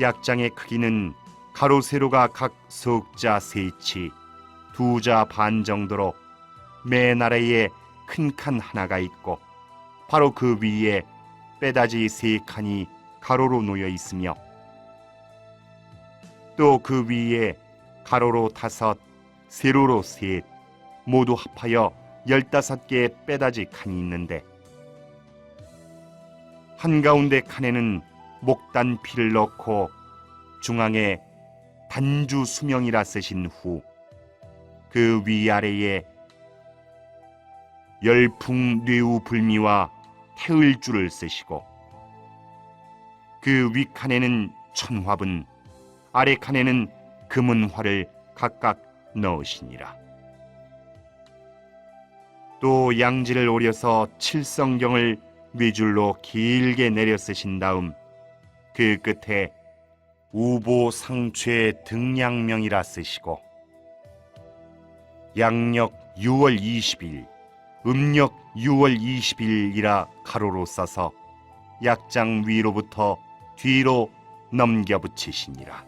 약장의 크기는 가로 세로가 각 석자 세치 두자 반 정도로 매 나라에 큰 칸 하나가 있고 바로 그 위에 빼다지 세 칸이 가로로 놓여 있으며 또 그 위에 가로로 다섯 세로로 셋 모두 합하여 열다섯 개의 빼다지 칸이 있는데 한가운데 칸에는 목단 피를 넣고 중앙에 단주 수명이라 쓰신 후 그 위아래에 열풍 뇌우 불미와 태을줄을 쓰시고 그 윗칸에는 천화분 아래 칸에는 금은화를 각각 넣으시니라. 또 양지를 오려서 칠성경을 뇌줄로 길게 내려 쓰신 다음 그 끝에 우보 상최 등량명이라 쓰시고 양력 6월 20일, 음력 6월 20일이라 가로로 써서 약장 위로부터 뒤로 넘겨 붙이시니라.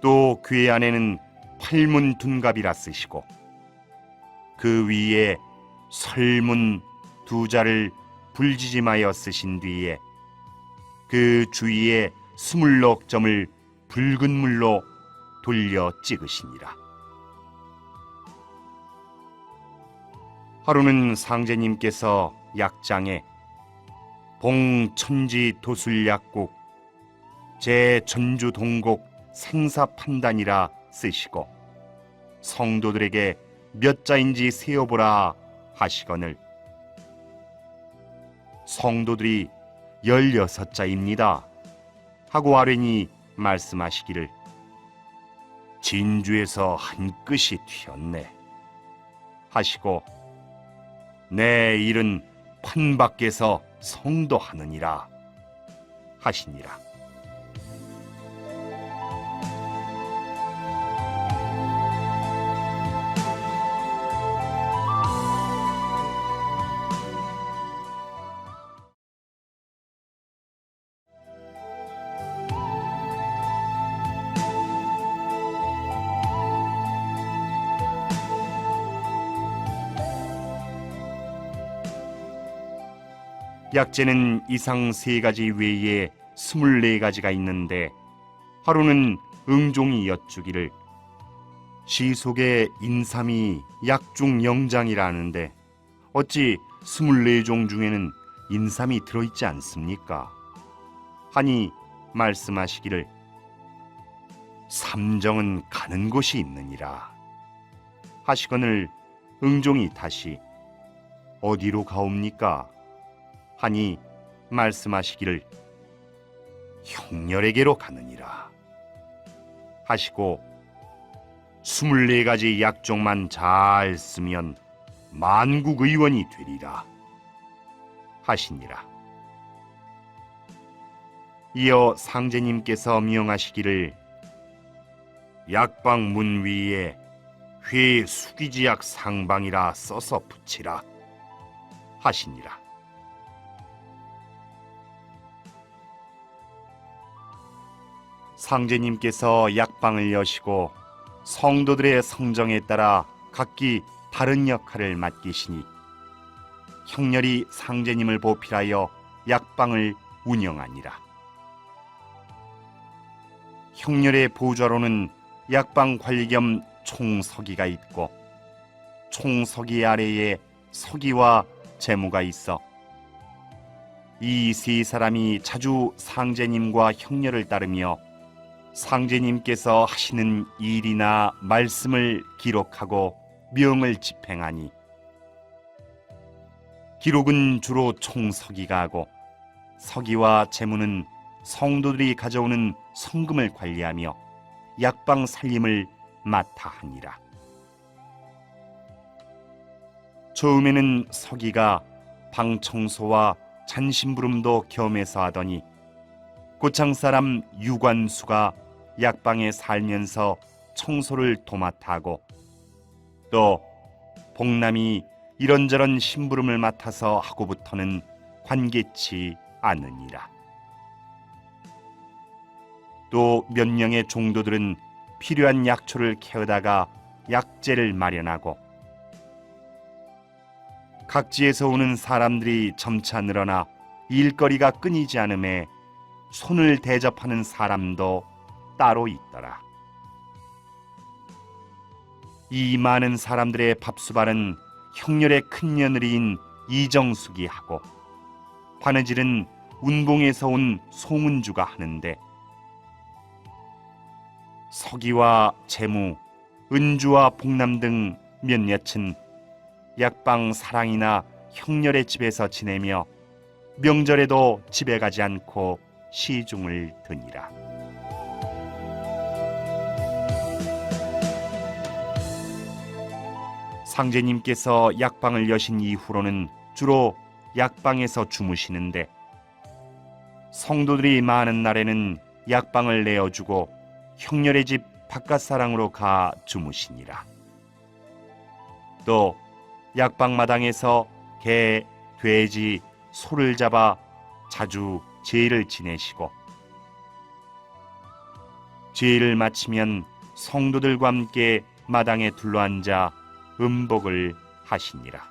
또궤 안에는 팔문 둔갑이라 쓰시고 그 위에 설문 두 자를 불지짐하여 쓰신 뒤에 그 주위에 스물넉 점을 붉은 물로 돌려 찍으시니라. 하루는 상제님께서 약장에 봉천지 도술약국 제 전주 동곡 생사 판단이라 쓰시고 성도들에게 몇 자인지 세어보라 하시거늘 성도들이 열여섯 자입니다 하고 아뢰니 말씀하시기를 진주에서 한 끗이 튀었네 하시고 내 일은 판 밖에서 성도하느니라 하시니라. 약재는 이상 세 가지 외에 스물네 가지가 있는데 하루는 응종이 여쭈기를 시 속에 인삼이 약중 영장이라는데 어찌 스물네 종 중에는 인삼이 들어있지 않습니까? 하니 말씀하시기를 삼정은 가는 곳이 있느니라 하시거늘 응종이 다시 어디로 가옵니까? 하니 말씀하시기를 형렬에게로 가느니라. 하시고 스물네 가지 약종만 잘 쓰면 만국 의원이 되리라 하시니라. 이어 상제님께서 명하시기를 약방 문 위에 회 수기지약 상방이라 써서 붙이라 하시니라 상제님께서 약방을 여시고 성도들의 성정에 따라 각기 다른 역할을 맡기시니 형렬이 상제님을 보필하여 약방을 운영하니라. 형렬의 보좌로는 약방 관리 겸 총서기가 있고 총서기 아래에 서기와 재무가 있어 이 세 사람이 자주 상제님과 형렬을 따르며 상제님께서 하시는 일이나 말씀을 기록하고 명을 집행하니 기록은 주로 총서기가 하고 서기와 재무는 성도들이 가져오는 성금을 관리하며 약방 살림을 맡아 하니라. 처음에는 서기가 방 청소와 잔심부름도 겸해서 하더니 고창 사람 유관수가 약방에 살면서 청소를 도맡아 하고 또 복남이 이런저런 심부름을 맡아서 하고부터는 관계치 않으니라. 또 몇 명의 종도들은 필요한 약초를 캐어다가 약재를 마련하고 각지에서 오는 사람들이 점차 늘어나 일거리가 끊이지 않음에 손을 대접하는 사람도 따로 있더라. 이 많은 사람들의 밥수발은 형렬의 큰 며느리인 이정숙이 하고 바느질은 운봉에서 온 송은주가 하는데 서기와 재무, 은주와 복남 등 몇몇은 약방 사랑이나 형렬의 집에서 지내며 명절에도 집에 가지 않고 시중을 드니라. 상제님께서 약방을 여신 이후로는 주로 약방에서 주무시는데 성도들이 많은 날에는 약방을 내어주고 형렬의 집 바깥사랑으로 가 주무시니라. 또 약방 마당에서 개, 돼지, 소를 잡아 자주 제의를 지내시고 제의를 마치면 성도들과 함께 마당에 둘러앉아 음복을 하시니라.